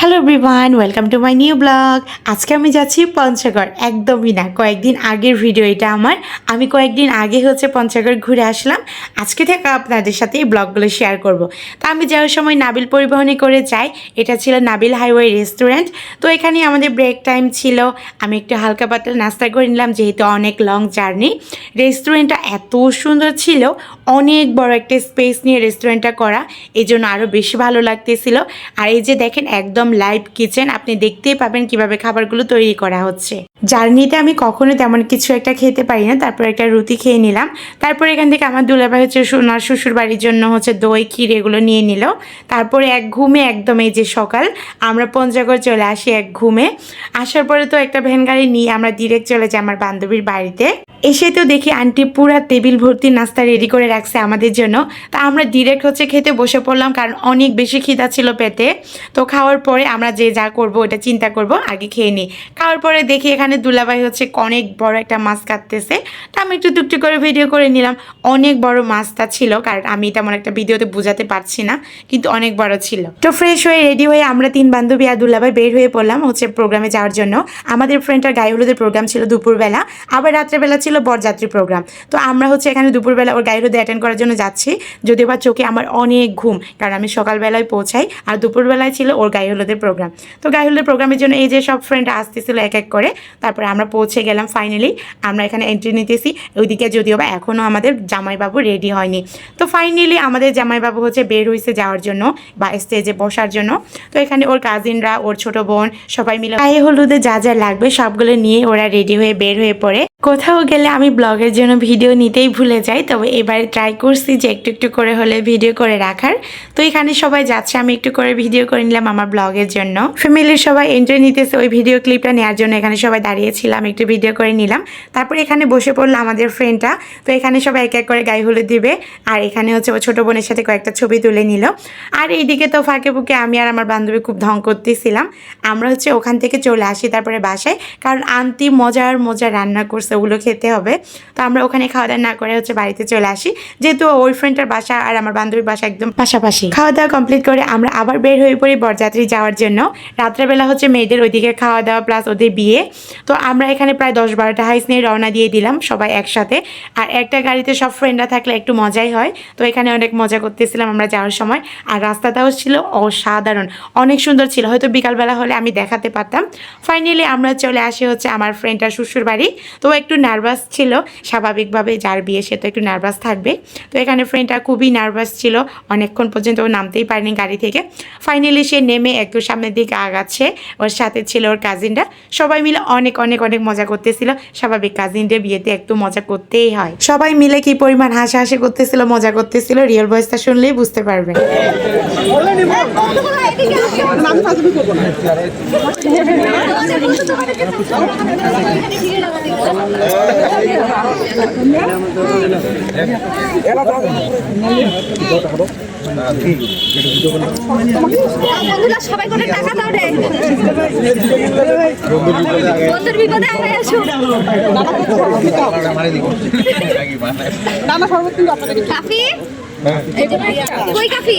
Hello everyone welcome to my new blog আজকে আমি যাচ্ছি পঞ্চগড়। একদমই না, কয়েকদিন আগের ভিডিও এটা আমার। আমি কয়েকদিন আগে হচ্ছে পঞ্চগড় ঘুরে আসলাম। আজকে থেকে আপনাদের সাথে এই ব্লগগুলো শেয়ার করব। তো আমি যাওয়ার সময় নাবিল পরিবহনে করে যাই। এটা ছিল নাবিল হাইওয়ে রেস্টুরেন্ট তো এখানে আমাদের ব্রেক টাইম ছিল। আমি একটু হালকা পাতলা নাস্তা করে নিলাম, যেহেতু অনেক লং জার্নি রেস্টুরেন্টটা এত সুন্দর ছিল। অনেক বড় একটা স্পেস নিয়ে রেস্টুরেন্টটা করা। এই জন্য আরও বেশি ভালো লাগতেছিল। আর এই যে দেখেন, একদম লাইভ কিচেন আপনি দেখতেই পাবেন কীভাবে খাবারগুলো তৈরি করা হচ্ছে। জার্নিতে আমি কখনো তেমন কিছু একটা খেতে পারি না। তারপর একটা রুটি খেয়ে নিলাম। তারপর এখান থেকে আমার দুলাভাই হচ্ছে সোনার শ্বশুর বাড়ির জন্য হচ্ছে দই, ক্ষীর এগুলো নিয়ে নিল। তারপরে এক ঘুমে একদম এই যে সকাল, আমরা পঞ্চগড় চলে আসি এক ঘুমে। আসার পরে তো একটা ভ্যান গাড়ি নিয়ে আমরা ডিরেক্ট চলে যাই আমার বান্ধবীর বাড়িতে। এসে তো দেখি আন্টি পুরা টেবিল ভর্তি নাস্তা রেডি করে রাখছে আমাদের জন্য। তা আমরা ডিরেক্ট হচ্ছে খেতে বসে পড়লাম কারণ অনেক বেশি খিদা ছিল পেটে। তো খাওয়ার পরে আমরা যে যা করব ওটা চিন্তা করব, আগে খেয়ে নিই। খাওয়ার পরে দেখি এখানে দুলাভাই হচ্ছে অনেক বড় একটা মাছ কাটতেছে। তা আমি একটু টুকটুক করে ভিডিও করে নিলাম। অনেক বড় মাছটা ছিল, কারণ আমি তেমন একটা ভিডিওতে বোঝাতে পারছি না, কিন্তু অনেক বড় ছিল। তো ফ্রেশ হয়ে রেডি হয়ে আমরা তিন বান্ধবী আর দুলাভাই বের হয়ে পড়লাম হচ্ছে প্রোগ্রামে যাওয়ার জন্য। আমাদের ফ্রেন্ডটার গায়ে হলুদের প্রোগ্রাম ছিল দুপুরবেলা, আবার রাত্রেবেলা ছিল বরযাত্রী প্রোগ্রাম তো আমরা হচ্ছে এখানে দুপুরবেলা ওর গায়ে হলুদে অ্যাটেন্ড করার জন্য যাচ্ছি। যদিও বা চোখে আমার অনেক ঘুম, কারণ আমি সকালবেলায় পৌঁছাই, আর দুপুরবেলায় ছিল ওর গায়ে হলুদের প্রোগ্রাম তো গায়ে হলুদের প্রোগ্রামের জন্য এই যে সব ফ্রেন্ড আসতেছিল এক এক করে তারপরে আমরা পৌঁছে গেলাম ফাইনালি আমরা এখানে এন্ট্রি নিতেছি। ওইদিকে যদিও বা এখনও আমাদের জামাইবাবু রেডি হয়নি। তো ফাইনালি আমাদের জামাইবাবু হচ্ছে বের হয়েছে যাওয়ার জন্য বা স্টেজে বসার জন্য। তো এখানে ওর কাজিনরা ওর ছোট বোন সবাই মিলে গায়ে হলুদে যা যা লাগবে সবগুলো নিয়ে ওরা রেডি হয়ে বের হয়ে পড়ে। কোথাও গেলে আমি ব্লগের জন্য ভিডিও নিতেই ভুলে যাই, তবে এবারে ট্রাই করছি যে একটু একটু করে হলে ভিডিও করে রাখার। তো এখানে সবাই যাচ্ছে, আমি একটু করে ভিডিও করে নিলাম আমার ব্লগের জন্য। ফ্যামিলির সবাই এনজয় নিতেছে, ওই ভিডিও ক্লিপটা নেওয়ার জন্য এখানে সবাই দাঁড়িয়েছিলাম, একটু ভিডিও করে নিলাম। তারপর এখানে বসে পড়ল আমাদের ফ্রেন্ডটা তো এখানে সবাই এক এক করে গায়ে হলুদ দিবে, আর এখানে হচ্ছে ও ছোটো বোনের সাথে কয়েকটা ছবি তুলে নিল। আর এইদিকে তো ফাঁকে ফুঁকে আমি আর আমার বান্ধবী খুব ঢং করতেছিলাম। আমরা হচ্ছে ওখান থেকে চলে আসি তারপরে বাসায়, কারণ আন্টি মজার মজা রান্না করছে। ওগুলো খেতে হবে। তো আমরা ওখানে খাওয়া দাওয়া না করে হচ্ছে বাড়িতে চলে আসি। যেহেতু ওই ফ্রেন্ডটার বাসা আর আমার বান্ধবীর বাসা একদম পাশাপাশি। খাওয়া দাওয়া কমপ্লিট করে আমরা আবার বের হয়ে পড়ি বরযাত্রী যাওয়ার জন্য। রাত্রেবেলা হচ্ছে মেয়েদের ওইদিকে খাওয়া দাওয়া প্লাস ওদের বিয়ে। তো আমরা এখানে প্রায় দশ বারোটা হাইস নিয়ে রওনা দিয়ে দিলাম সবাই একসাথে। আর একটা গাড়িতে সব ফ্রেন্ডরা থাকলে একটু মজাই হয়। তো এখানে অনেক মজা করতেছিলাম আমরা যাওয়ার সময়। আর রাস্তাটাও ছিল অসাধারণ। অনেক সুন্দর ছিল। হয়তো বিকালবেলা হলে আমি দেখাতে পারতাম। ফাইনালি আমরা চলে আসি হচ্ছে আমার ফ্রেন্ডটার শ্বশুর বাড়ি তো একটু নার্ভাস ছিল, স্বাভাবিকভাবে যার বিয়ে সে তো একটু নার্ভাস থাকবে। তো এখানে ফ্রেন্ডটা খুবই নার্ভাস ছিল, অনেকক্ষণ পর্যন্ত ও নামতেই পারেনি গাড়ি থেকে। ফাইনালি সে নেমে একটু সামনের দিকে আগাচ্ছে, ওর সাথে ছিল ওর কাজিনরা সবাই মিলে অনেক অনেক অনেক মজা করতেছিল। স্বাভাবিক কাজিনদের বিয়েতে একটু মজা করতেই হয়। সবাই মিলে কি পরিমাণ হাসাহাসি করতেছিল, মজা করতেছিল রিয়েল ভয়েসটা শুনলেই বুঝতে পারবেন সবাই করে টাকা দাও রে। বন্ধুর বিপদে আগে আসো কাফি? কই কাফি?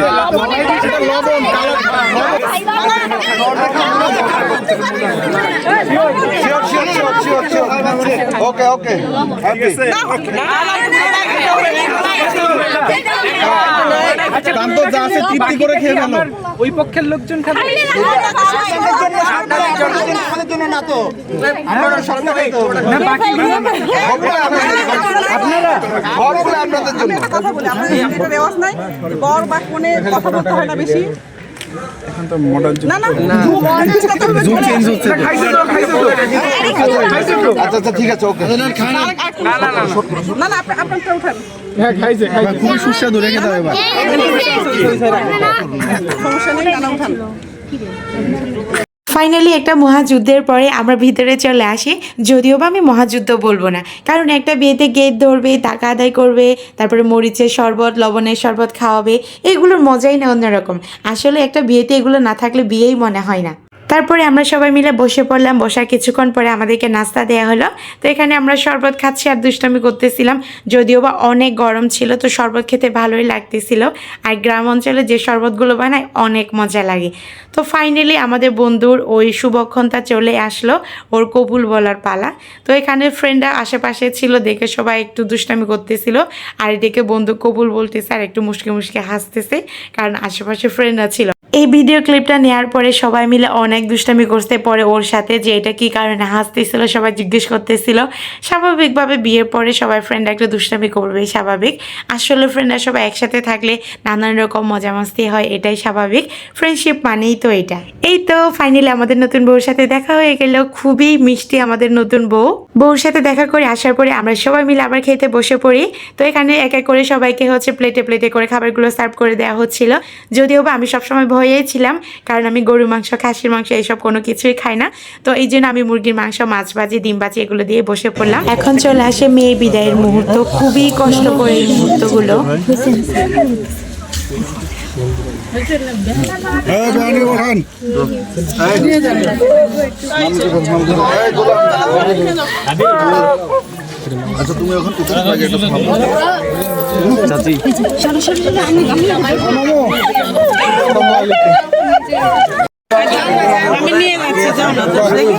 ওকে ওকে তৃপ্তি করে খেয়ে ওই পক্ষের লোকজন খাবে না বাকি কথা বলি আপনাদের এটা রেওয়াজ নাই। বর বা কোনে কথা বলতে হয় না বেশি। না না। চেঞ্জ করতে হবে যুগ চেঞ্জ হচ্ছে খাইছে তো খাইছে তো। খাইছে তো। আচ্ছা আচ্ছা ঠিক আছে ওকে। না না আপনি আপনারটা উঠান। হ্যাঁ খাইছে খাইছে। খুবই সুস্বাদু রেখে দাও এবার। সমস্যা নেই না উঠান। ফাইনালি একটা মহাযুদ্ধের পরে আমরা ভিতরে চলে আসি। যদিও বা আমি মহাযুদ্ধ বলব না। কারণ একটা বিয়েতে গেট ধরবে, টাকা আদায় করবে, তারপরে মরিচের শরবত, লবণের শরবত খাওয়াবে, এগুলোর মজাই না অন্যরকম। আসলে একটা বিয়েতে এগুলো না থাকলে বিয়েই মনে হয় না। তারপরে আমরা সবাই মিলে বসে পড়লাম। বসার কিছুক্ষণ পরে আমাদেরকে নাস্তা দেওয়া হলো। তো এখানে আমরা শরবত খাচ্ছি আর দুষ্টামি করতেছিলাম। যদিও বা অনেক গরম ছিল, তো শরবত খেতে ভালোই লাগতেছিল। আর গ্রাম অঞ্চলে যে শরবতগুলো বানায় অনেক মজা লাগে। তো ফাইনালি আমাদের বন্ধুর ওই শুভক্ষণটা চলে আসলো, ওর কবুল বলার পালা। তো এখানে ফ্রেন্ডরা আশেপাশে ছিল দেখে সবাই একটু দুষ্টামি করতেছিল। আর এদিকে বন্ধু কবুল বলতেছে আর একটু মুশকে মুশকে হাসতেছে, কারণ আশেপাশে ফ্রেন্ডরা ছিল। এই ভিডিও ক্লিপটা নেওয়ার পরে সবাই মিলে অনেক দুষ্টামি করতে পরে ওর সাথে যে এটা কি কারণে হাসতেছিল সবাই জিজ্ঞেস করতেছিল। স্বাভাবিকভাবে বিয়ের পরে সবাই ফ্রেন্ড একটা দুষ্টামি করবেই স্বাভাবিক। আসলে ফ্রেন্ডরা সবাই একসাথে থাকলে নানান রকম মজা মাস্তি হয়, এটাই স্বাভাবিক। ফ্রেন্ডশিপ মানেই তো এটা। এই তো ফাইনালি আমাদের নতুন বউর সাথে দেখা হয়ে গেল। খুবই মিষ্টি আমাদের নতুন বউ। বউর সাথে দেখা করে আসার পরে আমরা সবাই মিলে আবার খেতে বসে পড়ি। তো এখানে এক এক করে সবাইকে হচ্ছে প্লেটে প্লেটে করে খাবারগুলো সার্ভ করে দেওয়া হচ্ছিল। যদিও বা আমি সবসময় ভয়েই ছিলাম কারণ আমি গরুর মাংস খাসির মাংস এইসব কোনো কিছুই খাই না তো এই জন্য আমি মুরগির মাংস মাছ ভাজি ডিম ভাজি এগুলো দিয়ে বসে পড়লাম এখন চলে আসে মেয়ে বিদায়ের মুহূর্ত খুবই কষ্ট করে এই মুহূর্তগুলো আচ্ছা তুমি এখন কোথায় পাই এটা থামো চাচি আমি নিয়ে যাচ্ছি যাও না দেখি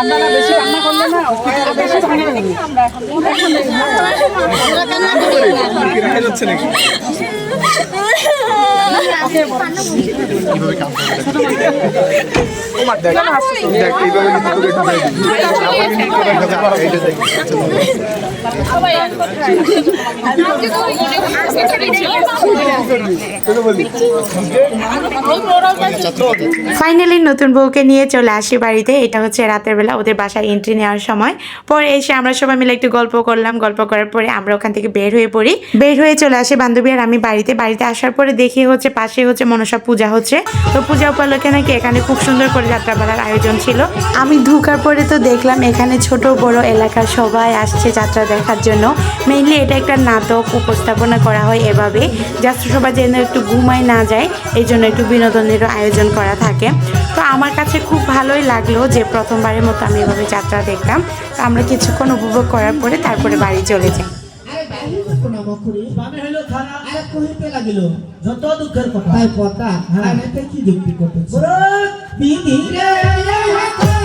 আপনারা বেশি রান্না করলে না বেশি ভাঙে আমরা ফাইনালি নতুন বউকে নিয়ে চলে আসি বাড়িতে। এটা হচ্ছে রাতের বেলা ওদের বাসায় এন্ট্রি নেওয়ার সময়। পরে এসে আমরা সবাই মিলে একটু গল্প করলাম। গল্প করার পরে আমরা ওখান থেকে বের হয়ে পড়ি। বের হয়ে চলে আসে বান্ধবী আর আমি বাড়িতে। বাড়িতে আসার পরে দেখি হচ্ছে পাশে হচ্ছে মনসা পূজা হচ্ছে। তো পূজা উপলক্ষে নাকি এখানে খুব সুন্দর করে যাত্রা যাত্রাপালার আয়োজন ছিল। আমি ঢুকার পরে তো দেখলাম এখানে ছোট বড় এলাকার সবাই আসছে যাত্রা দেখার জন্য। মেইনলি এটা একটা নাটক উপস্থাপনা করা হয় এভাবে। জাস্ট সবাই যেন একটু ঘুমায় না যায়, এই জন্য একটু বিনোদনেরও আয়োজন করা থাকে। তো আমার কাছে খুব ভালোই লাগল যে প্রথমবারের মতো আমি এভাবে যাত্রা দেখলাম। তো আমরা কিছুক্ষণ উপভোগ করার পরে তারপরে বাড়ি চলে যাই। বামে হইল আরে কহিতে লাগিল যত দুঃখের কথা। তাই কথা হ্যাঁ। কি যুক্তি করতে বিধি রে